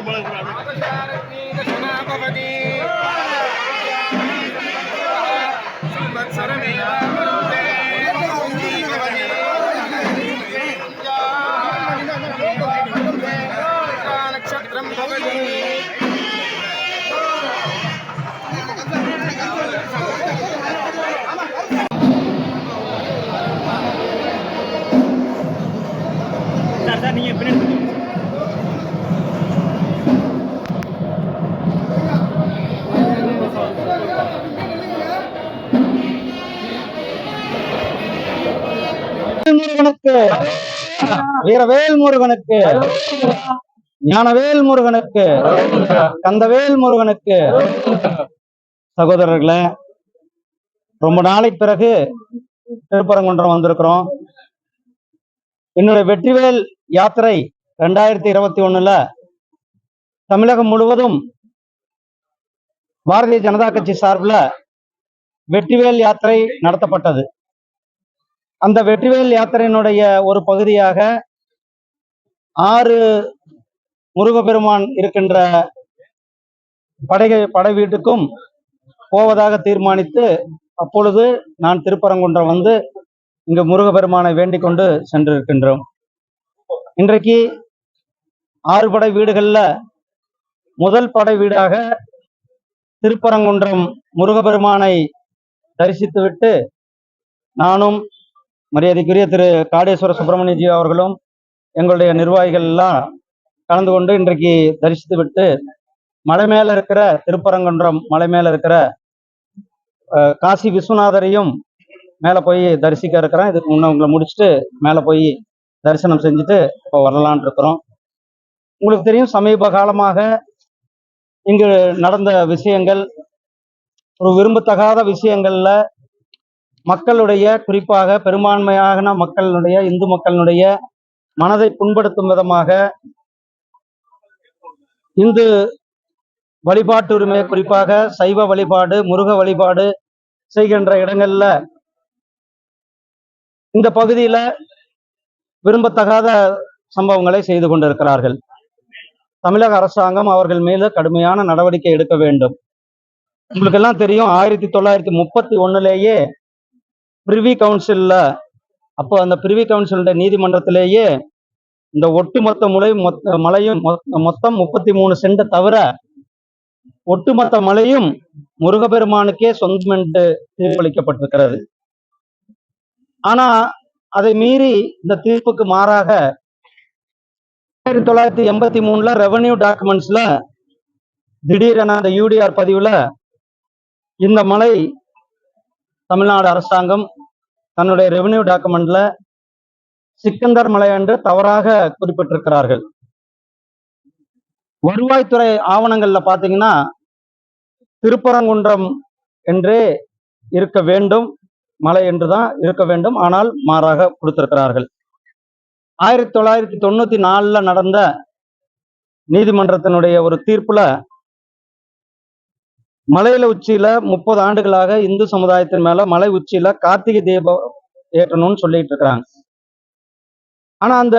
சனாபவதி முருகனுக்கு வீரவேல் முருகனுக்கு ஞானவேல் முருகனுக்கு கந்தவேல் முருகனுக்கு சகோதரர்களே ரொம்ப நாளைக்கு பிறகு திருப்பரங்குன்றம் வந்திருக்கிறோம். என்னுடைய வெற்றிவேல் யாத்திரை ரெண்டாயிரத்தி இருபத்தி ஒண்ணுல தமிழகம் முழுவதும் பாரதிய ஜனதா கட்சி சார்பில் வெற்றிவேல் யாத்திரை நடத்தப்பட்டது. அந்த வெற்றிவேல் யாத்திரையினுடைய ஒரு பகுதியாக ஆறு முருகப்பெருமான் இருக்கின்ற படை படை வீட்டுக்கும் போவதாக தீர்மானித்து அப்பொழுது நான் திருப்பரங்குன்றம் வந்து இங்கு முருகப்பெருமானை வேண்டிக் கொண்டு சென்றிருக்கின்றோம். இன்றைக்கு ஆறு படை வீடுகளில் முதல் படை வீடாக திருப்பரங்குன்றம் முருகப்பெருமானை தரிசித்துவிட்டு நானும் மரியாதைக்குரிய திரு காடேஸ்வர சுப்பிரமணியஜி அவர்களும் எங்களுடைய நிர்வாகிகள் எல்லாம் கலந்து கொண்டு இன்றைக்கு தரிசித்து விட்டு மலை மேல இருக்கிற திருப்பரங்குன்றம் மலை மேல இருக்கிற காசி விஸ்வநாதரையும் மேல போய் தரிசிக்க இருக்கிறேன். இதுக்கு முன்ன உங்களை முடிச்சுட்டு மேல போய் தரிசனம் செஞ்சுட்டு இப்போ வரலான் இருக்கிறோம். உங்களுக்கு தெரியும் சமீப காலமாக இங்கு நடந்த விஷயங்கள் ஒரு விரும்பத்தகாத விஷயங்கள்ல மக்களுடைய குறிப்பாக பெரும்பான்மையான மக்களுடைய இந்து மக்களுடைய மனதை புண்படுத்தும் விதமாக இந்து வழிபாட்டு உரிமை குறிப்பாக சைவ வழிபாடு முருக வழிபாடு செய்கின்ற இடங்கள்ல இந்த பகுதியில விரும்பத்தகாத சம்பவங்களை செய்து கொண்டிருக்கிறார்கள். தமிழக அரசாங்கம் அவர்கள் மீது கடுமையான நடவடிக்கை எடுக்க வேண்டும். உங்களுக்கு எல்லாம் தெரியும் ஆயிரத்தி தொள்ளாயிரத்தி முப்பத்தி ஒன்னுலேயே பிரிவி கவுன்சிலில் அப்போ அந்த பிரிவி கவுன்சிலுடைய நீதிமன்றத்திலேயே இந்த ஒட்டுமொத்த முறை மொத்த மலையும் மொத்தம் முப்பத்தி மூணு சென்ட் தவிர ஒட்டுமொத்த மலையும் முருகப்பெருமானுக்கே சொந்தம் என்று தீர்ப்பளிக்கப்பட்டிருக்கிறது. ஆனா அதை மீறி இந்த தீர்ப்புக்கு மாறாக ஆயிரத்தி தொள்ளாயிரத்தி எண்பத்தி மூணுல ரெவன்யூ டாக்குமெண்ட்ஸ்ல திடீரென அந்த யூடிஆர் பதிவுல இந்த மலை தமிழ்நாடு அரசாங்கம் தன்னுடைய ரெவென்யூ டாக்குமெண்ட்ல சிக்கந்தர் மலை என்று தவறாக குறிப்பிட்டிருக்கிறார்கள். வருவாய்த்துறை ஆவணங்கள்ல பாத்தீங்கன்னா திருப்பரங்குன்றம் என்றே இருக்க வேண்டும் மலை என்றுதான் இருக்க வேண்டும் ஆனால் மாறாக கொடுத்திருக்கிறார்கள். ஆயிரத்தி தொள்ளாயிரத்தி தொண்ணூத்தி நாலுல நடந்த நீதிமன்றத்தினுடைய ஒரு தீர்ப்புல மலையில உச்சியில முப்பது ஆண்டுகளாக இந்து சமுதாயத்தின் மேல மலை உச்சியில கார்த்திகை தீபம் ஏற்றணும்னு சொல்லிட்டு இருக்கிறாங்க ஆனா அந்த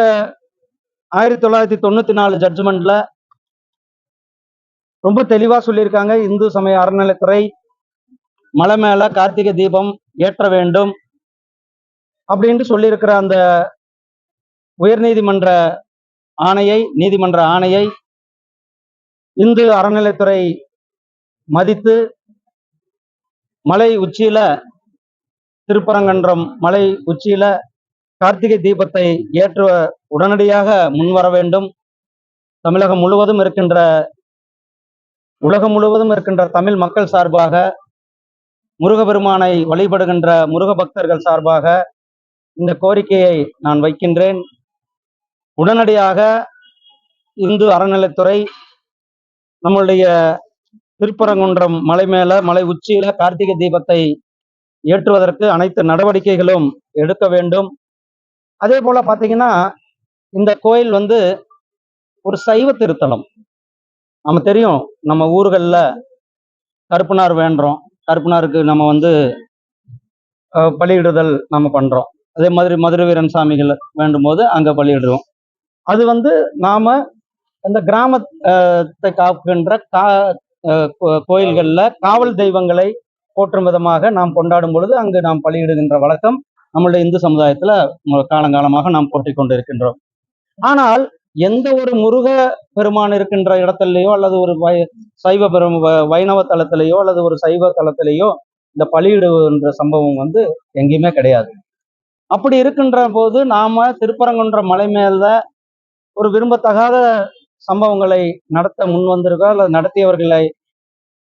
ஆயிரத்தி தொள்ளாயிரத்தி தொண்ணூத்தி நாலு ஜட்ஜ்மெண்ட்ல ரொம்ப தெளிவா சொல்லியிருக்காங்க. இந்து சமய அறநிலைத்துறை மலை மேல கார்த்திகை தீபம் ஏற்ற வேண்டும் அப்படின்ட்டு சொல்லியிருக்கிற அந்த உயர்நீதிமன்ற ஆணையை நீதிமன்ற ஆணையை இந்து அறநிலைத்துறை மதித்து மலை உச்சியில திருப்பரங்கன்றம் மலை உச்சியில கார்த்திகை தீபத்தை ஏற்ற உடனடியாக முன்வர வேண்டும். தமிழகம் முழுவதும் இருக்கின்ற உலகம் முழுவதும் இருக்கின்ற தமிழ் மக்கள் சார்பாக முருகபெருமானை வழிபடுகின்ற முருக பக்தர்கள் சார்பாக இந்த கோரிக்கையை நான் வைக்கின்றேன். உடனடியாக இந்து அறநிலைத்துறை நம்மளுடைய திருப்பரங்குன்றம் மலை மேல மலை உச்சியில கார்த்திகை தீபத்தை ஏற்றுவதற்கு அனைத்து நடவடிக்கைகளும் எடுக்க வேண்டும். அதே போல பாத்தீங்கன்னா இந்த கோயில் வந்து ஒரு சைவ திருத்தலம். நம்ம தெரியும் நம்ம ஊர்கள்ல கருப்பனார் வேண்டுறோம். கருப்பனாருக்கு நம்ம வந்து பலியிடுதல் நம்ம பண்றோம். அதே மாதிரி மதுரை வீரன் சாமிகள் வேண்டும் போது அங்கே பலியிடுவோம் அது வந்து நாம இந்த கிராமத்தை காக்கின்ற கா கோயில்கள்ல காவல் தெய்வங்களை போற்றும் விதமாக நாம் கொண்டாடும் பொழுது அங்கு நாம் பலியிடுகின்ற வழக்கம் நம்மளுடைய இந்து சமுதாயத்துல காலங்காலமாக நாம் போற்றிக் கொண்டிருக்கின்றோம். ஆனால் எந்த ஒரு முருக பெருமான் இருக்கின்ற இடத்துலையோ அல்லது ஒரு வை சைவ பெரும் வ- வைணவ தலத்திலேயோ அல்லது ஒரு சைவ தலத்திலேயோ இந்த பலியிடுகின்ற சம்பவம் வந்து எங்கேயுமே கிடையாது. அப்படி இருக்கின்ற போது நாம திருப்பரங்குன்ற மலை மேல ஒரு விரும்பத்தகாத சம்பவங்களை நடத்த முன் வந்திருக்கோ அல்லது நடத்தியவர்களை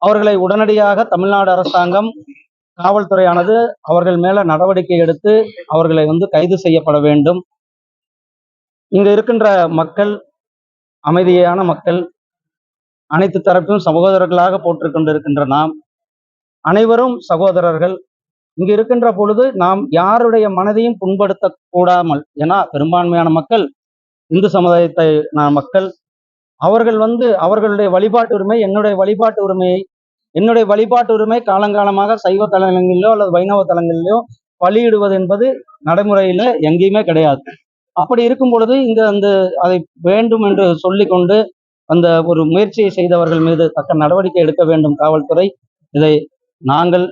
அவர்களை உடனடியாக தமிழ்நாடு அரசாங்கம் காவல்துறையானது அவர்கள் மேல நடவடிக்கை எடுத்து அவர்களை வந்து கைது செய்யப்பட வேண்டும். இங்க இருக்கின்ற மக்கள் அமைதியான மக்கள் அனைத்து தரப்பிலும் சகோதரர்களாக போற்றுக்கொண்டிருக்கின்ற நாம் அனைவரும் சகோதரர்கள். இங்கு இருக்கின்ற பொழுது நாம் யாருடைய மனதையும் புண்படுத்த கூடாமல் ஏன்னா பெரும்பான்மையான மக்கள் இந்து சமுதாயத்தை நான் மக்கள் அவர்கள் வந்து அவர்களுடைய வழிபாட்டு உரிமை என்னுடைய வழிபாட்டு உரிமையை என்னுடைய வழிபாட்டு உரிமை காலங்காலமாக சைவ தலங்களிலோ அல்லது வைணவ தலங்களிலோ பலியிடுவது என்பது நடைமுறையில எங்கேயுமே கிடையாது. அப்படி இருக்கும் பொழுது இங்க அந்த அதை வேண்டும் என்று சொல்லிக்கொண்டு அந்த ஒரு முயற்சியை செய்தவர்கள் மீது தக்க நடவடிக்கை எடுக்க வேண்டும் காவல்துறை. இதை நாங்கள்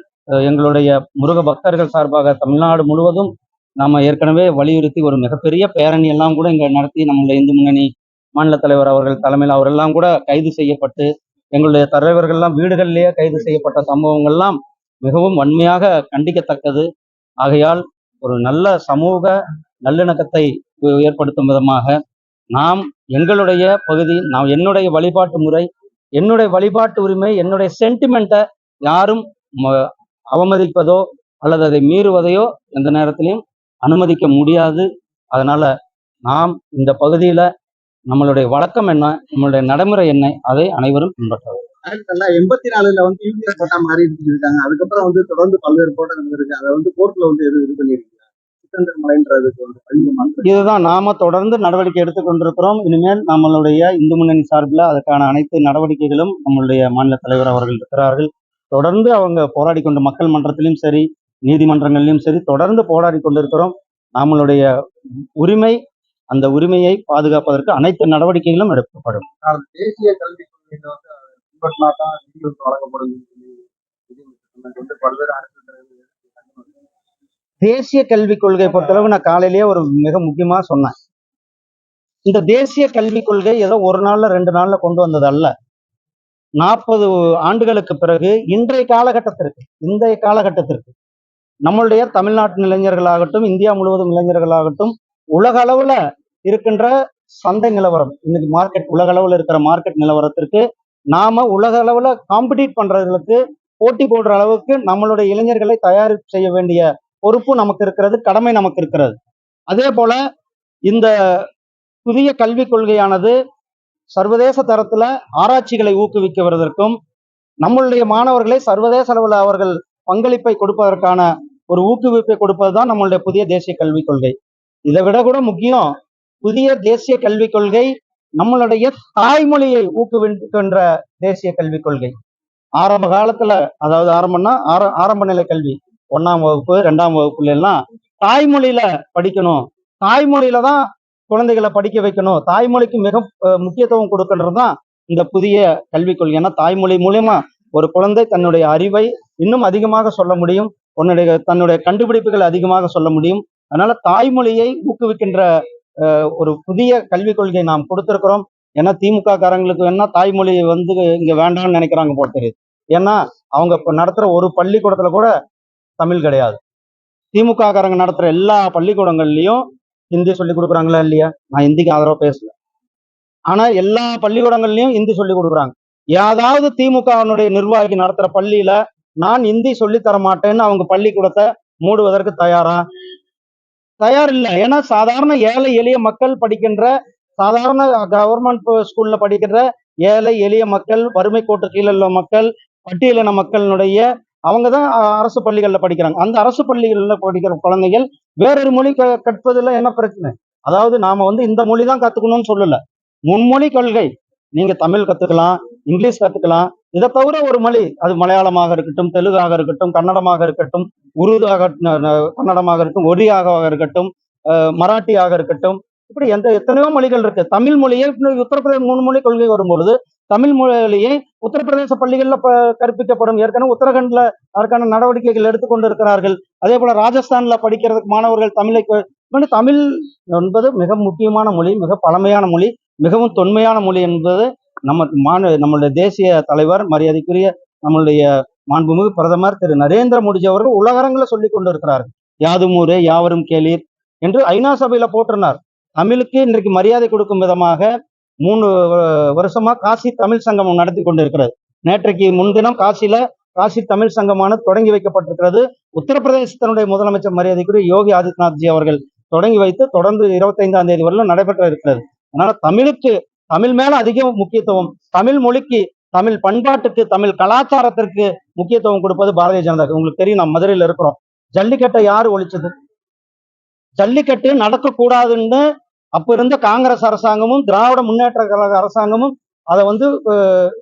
எங்களுடைய முருக பக்தர்கள் சார்பாக தமிழ்நாடு முழுவதும் நாம ஏற்கனவே வலியுறுத்தி ஒரு மிகப்பெரிய பேரணி எல்லாம் கூட இங்க நடத்தி நம்மளுடைய இந்து முன்னணி மாநில தலைவர் அவர்கள் தலைமையில் அவரெல்லாம் கூட கைது செய்யப்பட்டு எங்களுடைய தலைவர்கள்லாம் வீடுகளிலேயே கைது செய்யப்பட்ட சம்பவங்கள்லாம் மிகவும் வன்மையாக கண்டிக்கத்தக்கது. ஆகையால் ஒரு நல்ல சமூக நல்லிணக்கத்தை ஏற்படுத்தும் விதமாக நாம் எங்களுடைய பகுதி நாம் என்னுடைய வழிபாட்டு முறை என்னுடைய வழிபாட்டு உரிமை என்னுடைய சென்டிமெண்ட்டை யாரும் ம- அவமதிப்பதோ அல்லது அதை மீறுவதையோ எந்த நேரத்திலையும் அனுமதிக்க முடியாது. அதனால நாம் இந்த பகுதியில நம்மளுடைய வழக்கம் என்ன நம்மளுடைய நடைமுறை என்ன அதை அனைவரும் பின்பற்ற வேண்டும். எண்பத்தி நாலுல வந்து யூபிஎஸ் கோட்டா மாறி இருக்காங்க அதுக்கப்புறம் வந்து தொடர்ந்து பல்வேறு கோட்டங்கள் இருக்கு. அதை வந்து கோர்ட்ல வந்து எதுவும் இது பண்ணிருக்கீங்க இதுதான் நாம தொடர்ந்து நடவடிக்கை எடுத்துக் கொண்டிருக்கிறோம் இனிமேல் நம்மளுடைய இந்து முன்னணி சார்பில் அதற்கான அனைத்து நடவடிக்கைகளும் நம்மளுடைய மாநில தலைவர் அவர்கள் இருக்கிறார்கள். தொடர்ந்து அவங்க போராடி கொண்டு மக்கள் மன்றத்திலும் சரி நீதிமன்றங்களிலும் சரி தொடர்ந்து போராடி கொண்டிருக்கிறோம். நம்மளுடைய உரிமை அந்த உரிமையை பாதுகாப்பதற்கு அனைத்து நடவடிக்கைகளும் எடுக்கப்படும். தேசிய கல்விக் தேசிய கல்விக் கொள்கை பொறுத்தளவு நான் காலையிலேயே ஒரு மிக முக்கியமா சொன்னேன். இந்த தேசிய கல்விக் கொள்கை ஏதோ ஒரு நாள்ல ரெண்டு நாள்ல கொண்டு வந்தது அல்ல நாற்பது ஆண்டுகளுக்கு பிறகு இன்றைய காலகட்டத்திற்கு இன்றைய காலகட்டத்திற்கு நம்மளுடைய தமிழ்நாட்டு இளைஞர்களாகட்டும் இந்தியா முழுவதும் இளைஞர்களாகட்டும் உலக அளவுல இருக்கின்ற சந்தை நிலவரம். இன்னைக்கு மார்க்கெட் உலக அளவில் இருக்கிற மார்க்கெட் நிலவரத்திற்கு நாம உலக அளவில் காம்படிட் பண்றதுக்கு போட்டி போடுற அளவுக்கு நம்மளுடைய இளைஞர்களை தயார் செய்ய வேண்டிய பொறுப்பு நமக்கு இருக்கிறது கடமை நமக்கு இருக்கிறது. அதே போல இந்த புதிய கல்விக் கொள்கையானது சர்வதேச தரத்துல ஆராய்ச்சிகளை ஊக்குவிக்குவதற்கும் நம்மளுடைய மாணவர்களை சர்வதேச அளவில் அவர்கள் பங்களிப்பை கொடுப்பதற்கான ஒரு ஊக்குவிப்பை கொடுப்பதுதான் நம்மளுடைய புதிய தேசிய கல்விக் கொள்கை. இதை விட கூட முக்கியம் புதிய தேசிய கல்விக் கொள்கை நம்மளுடைய தாய்மொழியை ஊக்குவிக்கின்ற தேசிய கல்விக் கொள்கை. ஆரம்ப காலத்துல அதாவது ஆரம்பம்னா ஆர ஆரம்ப நிலை கல்வி. ஒன்னாம் வகுப்பு ரெண்டாம் வகுப்புல எல்லாம் தாய்மொழியில படிக்கணும். தாய்மொழியில தான் குழந்தைகளை படிக்க வைக்கணும். தாய்மொழிக்கு மிக முக்கியத்துவம் கொடுக்கின்றது தான் இந்த புதிய கல்விக் கொள்கை. ஏன்னா தாய்மொழி மூலியமா ஒரு குழந்தை தன்னுடைய அறிவை இன்னும் அதிகமாக சொல்ல முடியும். உன்னுடைய தன்னுடைய கண்டுபிடிப்புகளை அதிகமாக சொல்ல முடியும். அதனால தாய்மொழியை ஊக்குவிக்கின்ற ஒரு புதிய கல்விக் கொள்கை நாம் கொடுத்துருக்குறோம். ஏன்னா திமுக காரங்களுக்கு வேணா தாய்மொழி வந்து இங்க வேண்டாம்னு நினைக்கிறாங்க போல தெரியுது. ஏன்னா அவங்க இப்போ நடத்துற ஒரு பள்ளிக்கூடத்துல கூட தமிழ் கிடையாது. திமுக காரங்க நடத்துற எல்லா பள்ளிக்கூடங்கள்லயும் ஹிந்தி சொல்லி கொடுக்குறாங்களா இல்லையா? நான் ஹிந்திக்கு ஆதரவா பேசல. ஆனா எல்லா பள்ளிக்கூடங்கள்லயும் ஹிந்தி சொல்லி கொடுக்குறாங்க. ஏதாவது திமுகவினுடைய நிர்வாகி நடத்துற பள்ளியில நான் ஹிந்தி சொல்லித்தர தர மாட்டேன்னு அவங்க பள்ளிக்கூடத்தை மூடுவதற்கு தயாரா? தயார் இல்லை ஏன்னா சாதாரண ஏழை எளிய மக்கள் படிக்கின்ற சாதாரண கவர்மெண்ட் ஸ்கூல்ல படிக்கின்ற ஏழை எளிய மக்கள் வறுமை கோட்டு கீழே உள்ள மக்கள் பட்டியலின மக்களினுடைய அவங்க தான் அரசு பள்ளிகளில் படிக்கிறாங்க. அந்த அரசு பள்ளிகளில் படிக்கிற குழந்தைகள் வேறொரு மொழி க கற்பதில் என்ன பிரச்சனை? அதாவது நாம வந்து இந்த மொழி தான் கத்துக்கணும்னு சொல்லல. முன்மொழி கொள்கை. நீங்க தமிழ் கத்துக்கலாம் இங்கிலீஷ் கத்துக்கலாம். இதை தவிர ஒரு மொழி அது மலையாளமாக இருக்கட்டும் தெலுங்காக இருக்கட்டும் கன்னடமாக இருக்கட்டும் உருதாக கன்னடமாக இருக்கட்டும் ஒடியாக இருக்கட்டும் மராட்டியாக இருக்கட்டும் இப்படி எந்த எத்தனையோ மொழிகள் இருக்கு. தமிழ் மொழியை உத்தரப்பிரதேச மூணு மொழி கொள்கை வரும்பொழுது தமிழ் மொழியை உத்தரப்பிரதேச பள்ளிகளில் கற்பிக்கப்படும். ஏற்கனவே உத்தரகண்ட்ல அதற்கான நடவடிக்கைகள் எடுத்துக்கொண்டு இருக்கிறார்கள் அதே போல ராஜஸ்தான்ல படிக்கிறதுக்கு மாணவர்கள் தமிழை தமிழ் என்பது மிக முக்கியமான மொழி மிக பழமையான மொழி. மிகவும் தொன்மையான மொழி என்பது நம்ம மாநில நம்மளுடைய தேசிய தலைவர் மரியாதைக்குரிய நம்மளுடைய மாண்புமிகு பிரதமர் திரு. நரேந்திர மோடிஜி அவர்கள் உலகரங்களை சொல்லி கொண்டு இருக்கிறார் யாதும் ஊரே யாவரும் கேளீர் என்று ஐநா சபையில போட்டிருந்தார் தமிழுக்கு இன்றைக்கு மரியாதை கொடுக்கும் விதமாக மூணு வருஷமா காசி தமிழ் சங்கம் நடத்தி கொண்டு இருக்கிறது நேற்றைக்கு முன்தினம் காசியில காசி தமிழ் சங்கமானது தொடங்கி வைக்கப்பட்டிருக்கிறது. உத்தரப்பிரதேசத்தினுடைய முதலமைச்சர் மரியாதைக்குரிய யோகி ஆதித்யநாத்ஜி அவர்கள் தொடங்கி வைத்து தொடர்ந்து இருபத்தைந்தாம் தேதி வரலும் நடைபெற்ற இருக்கிறது. அதனால தமிழுக்கு தமிழ் மேல அதிக முக்கியத்துவம் தமிழ் மொழிக்கு தமிழ் பண்பாட்டுக்கு தமிழ் கலாச்சாரத்திற்கு முக்கியத்துவம் கொடுப்பது பாரதிய ஜனதா. உங்களுக்கு தெரியும் நம்ம மதுரையில இருக்கிறோம். ஜல்லிக்கட்டை யாரு ஒழிச்சது? ஜல்லிக்கட்டு நடக்கக்கூடாதுன்னு அப்ப இருந்த காங்கிரஸ் அரசாங்கமும் திராவிட முன்னேற்ற கழக அரசாங்கமும் அதை வந்து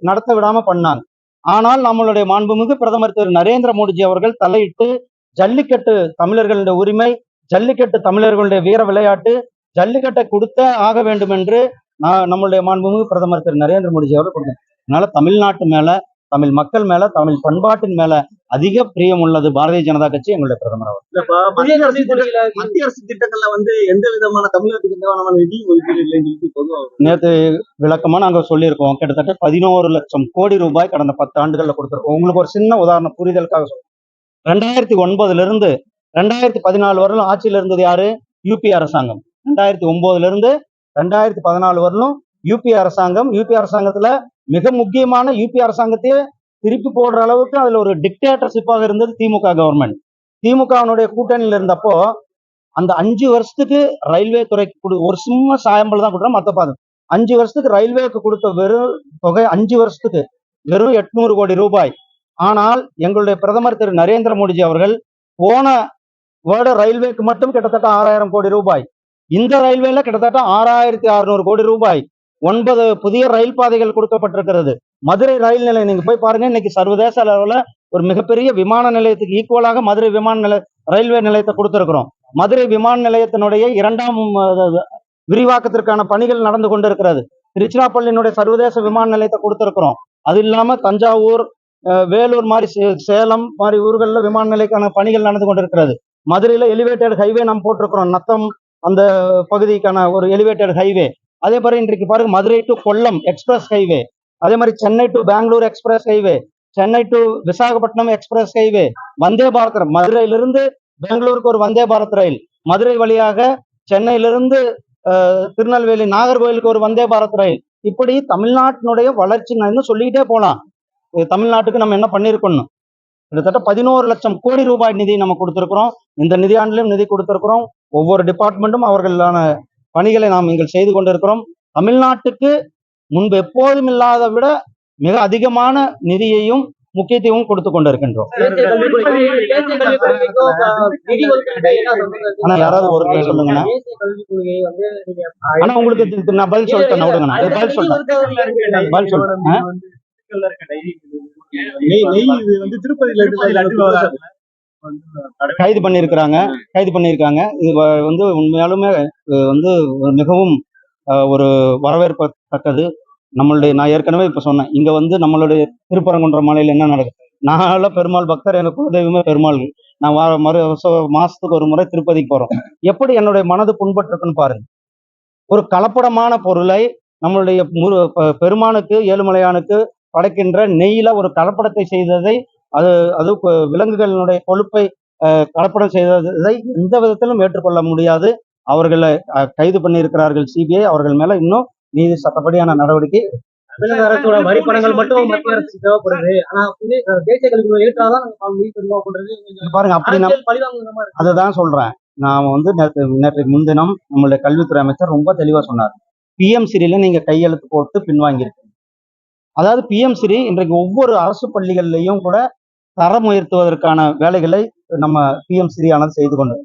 நடத்த விடாம பண்ணாங்க. ஆனால் நம்மளுடைய மாண்புமிகு பிரதமர் திரு. நரேந்திர மோடிஜி அவர்கள் தலையிட்டு ஜல்லிக்கட்டு தமிழர்களுடைய உரிமை ஜல்லிக்கட்டு தமிழர்களுடைய வீர விளையாட்டு ஜல்லிக்கட்டை கொடுத்த ஆக வேண்டும் என்று நான் நம்மளுடைய மாண்புமிகு பிரதமர் திரு. நரேந்திர மோடிஜி அவர்கள் கொடுத்தார். அதனால தமிழ்நாட்டு மேல தமிழ் மக்கள் மேல தமிழ் பண்பாட்டின் மேல அதிக பிரியம் உள்ளது பாரதிய ஜனதா கட்சி எங்களுடைய பிரதமர் அவர் மத்திய அரசு திட்டங்கள் மத்திய அரசு திட்டங்கள்ல வந்து எந்த விதமான தமிழகத்துக்கு எந்த விதமான நிதி ஒதுக்கீடு இல்லைன்னு நேற்று விளக்கமா நாங்க சொல்லியிருக்கோம். கிட்டத்தட்ட பதினோரு லட்சம் கோடி ரூபாய் கடந்த பத்து ஆண்டுகள்ல கொடுத்துருக்கோம். உங்களுக்கு ஒரு சின்ன உதாரணம் புரிதலுக்காக சொல்றேன். ரெண்டாயிரத்தி ஒன்பதுல இருந்து ரெண்டாயிரத்தி பதினாலு வரலும் ஆட்சியில் இருந்தது யாரு? யூபி அரசாங்கம். ரெண்டாயிரத்தி ஒன்பதுல இருந்து ரெண்டாயிரத்தி பதினாலு வரலும் யூபி அரசாங்கம் யூபி அரசாங்கத்துல மிக முக்கியமான யூபி அரசாங்கத்தையே திருப்பி போடுற அளவுக்கு அதுல ஒரு டிக்டேட்டர்ஷிப்பாக இருந்தது திமுக கவர்மெண்ட் திமுகவினுடைய கூட்டணியில் இருந்தப்போ அந்த அஞ்சு வருஷத்துக்கு ரயில்வே துறைக்கு கொடு ஒரு சும்மா சாயம்பல் தான் கொடுக்குறோம் மற்ற பாதம் அஞ்சு வருஷத்துக்கு ரயில்வேக்கு கொடுத்த வெறும் தொகை அஞ்சு வருஷத்துக்கு வெறும் எட்நூறு கோடி ரூபாய். ஆனால் எங்களுடைய பிரதமர் திரு நரேந்திர மோடிஜி அவர்கள் போன வேர்டு ரயில்வேக்கு மட்டும் கிட்டத்தட்ட ஆறாயிரம் கோடி ரூபாய். இந்த ரயில்வேல கிட்டத்தட்ட ஆறாயிரத்தி அறுநூறு கோடி ரூபாய் ஒன்பது புதிய ரயில் பாதைகள் கொடுக்கப்பட்டிருக்கிறது. மதுரை ரயில் நிலையம் நீங்க போய் பாருங்க இன்னைக்கு சர்வதேச அளவுல ஒரு மிகப்பெரிய விமான நிலையத்துக்கு ஈக்குவலாக மதுரை விமான நிலைய ரயில்வே நிலையத்தை கொடுத்திருக்கிறோம். மதுரை விமான நிலையத்தினுடைய இரண்டாம் விரிவாக்கத்திற்கான பணிகள் நடந்து கொண்டிருக்கிறது. திருச்சிராப்பள்ளியினுடைய சர்வதேச விமான நிலையத்தை கொடுத்திருக்கிறோம். அது இல்லாம தஞ்சாவூர் வேலூர் மாதிரி சே- சேலம் மாதிரி ஊர்களில் விமான நிலையக்கான பணிகள் நடந்து கொண்டிருக்கிறது. மதுரையில் எலிவேட்டட் ஹைவே நம்ம போட்டிருக்கிறோம். நத்தம் அந்த பகுதிக்கான ஒரு எலிவேட்டட் ஹைவே அதே மாதிரி இன்றைக்கு பாருங்க Madurai to Kollam express highway அதே மாதிரி Chennai to Bangalore express highway Chennai to Visakhapatnam express highway Vande Bharat மதுரையிலிருந்து பெங்களூருக்கு ஒரு வந்தே பாரத் ரயில். மதுரை வழியாக சென்னையிலிருந்து திருநெல்வேலி நாகர்கோயிலுக்கு ஒரு வந்தே பாரத் ரயில். இப்படி தமிழ்நாட்டினுடைய வளர்ச்சி நான் இன்னும் சொல்லிக்கிட்டே போலாம். தமிழ்நாட்டுக்கு நம்ம என்ன பண்ணியிருக்கணும்? கிட்டத்தட்ட பதினோரு லட்சம் கோடி ரூபாய் நிதி நம்ம கொடுத்துருக்குறோம். இந்த நிதியாண்டிலும் நிதி கொடுத்துருக்குறோம். ஒவ்வொரு டிபார்ட்மெண்ட்டும் அவர்களான பணிகளை நாம் இங்கே செய்து கொண்டிருக்கிறோம். தமிழ்நாட்டுக்கு முன்பு எப்போதும் இல்லாத விட மிக அதிகமான நிதியையும் முக்கியத்துவம் கொடுத்து கொண்டிருக்கின்றோம்? ஆனா யாராவது ஒரு சொல்லுங்கண்ணா. ஆனா உங்களுக்கு இது- நான் பதில் சொல்லிட்டேன் விடுங்கண்ணா. இது பதில் சொல்லிட்டேன் பதில் சொல்லிட்டேன் ஆ? நெய் நெய் இது வந்து திருப்பதியில இருந்து கைது பண்ணியிருக்கிறாங்க. கைது பண்ணியிருக்காங்க. இது வந்து உண்மையாலுமே வந்து மிகவும் ஒரு வரவேற்பத்தக்கது. நம்மளுடைய நான் ஏற்கனவே இப்போ சொன்னேன். இங்கே வந்து நம்மளுடைய திருப்பரங்குன்ற மலையில் என்ன நடக்குது? நான்லாம் பெருமாள் பக்தர் எனக்கு குலதெய்வமே பெருமாள். நான் வார மறு வருஷம் மாசத்துக்கு ஒரு முறை திருப்பதிக்கு போகிறோம் எப்படி என்னுடைய மனது புண்பட்டிருக்குன்னு பாருங்க. ஒரு கலப்படமான பொருளை நம்மளுடைய முரு பெருமானுக்கு ஏழுமலையானுக்கு படைக்கின்ற நெய்யில ஒரு கலப்படத்தை செய்ததை அது அது விலங்குகளினுடைய கொழுப்பை கலப்படம் செய்ததை எந்த விதத்திலும் ஏற்றுக்கொள்ள முடியாது. அவர்களை கைது பண்ணியிருக்கிறார்கள் சிபிஐ அவர்கள் மேல இன்னும் நீதி சட்டப்படியான நடவடிக்கை தமிழக அரசோட வரி பணங்கள் மட்டும் மத்திய அரசுக்கு தேவைப்படுது. ஆனா தேசிய கொள்கை ஏற்றாதான் பாருங்க அப்படி நம்ம. அதுதான் சொல்றேன். நான் வந்து நேற்று நேற்றைக்கு முன்தினம் நம்மளுடைய கல்வித்துறை அமைச்சர் ரொம்ப தெளிவா சொன்னார். பிஎம் சிறில நீங்க கையெழுத்து போட்டு பின்வாங்கியிருக்கீங்க. அதாவது பிஎம் சிறி இன்றைக்கு ஒவ்வொரு அரசு பள்ளிகள்லையும் கூட தரம் உயர்த்துவதற்கான வேலைகளை நம்ம பிஎம் சிறியானது செய்து கொண்டு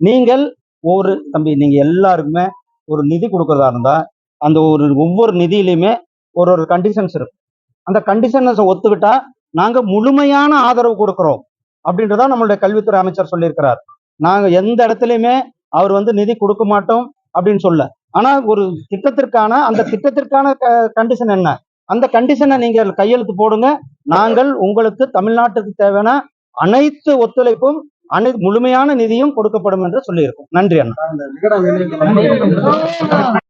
நீங்கள் ஒரு தம்பி நீங்க எல்லாருக்குமே ஒரு நிதி கொடுக்கறதா இருந்தா அந்த ஒரு ஒவ்வொரு நிதியிலையுமே ஒரு ஒரு கண்டிஷன்ஸ் இருக்கும் அந்த கண்டிஷன்ஸை ஒத்துக்கிட்டா நாங்க முழுமையான ஆதரவு கொடுக்கிறோம். அப்படின்றத நம்மளுடைய கல்வித்துறை அமைச்சர் சொல்லியிருக்கிறார். நாங்க எந்த இடத்துலையுமே அவர் வந்து நிதி கொடுக்க மாட்டோம் அப்படின்னு சொல்ல. ஆனா ஒரு திட்டத்திற்கான அந்த திட்டத்திற்கான கண்டிஷன் என்ன? அந்த கண்டிஷனை நீங்கள் கையெழுத்து போடுங்க. நாங்கள் உங்களுக்கு தமிழ்நாட்டுக்கு தேவையான அனைத்து ஒத்துழைப்பும் அனை முழுமையான நிதியும் கொடுக்கப்படும் என்று சொல்லியிருக்கோம். நன்றி அண்ணா.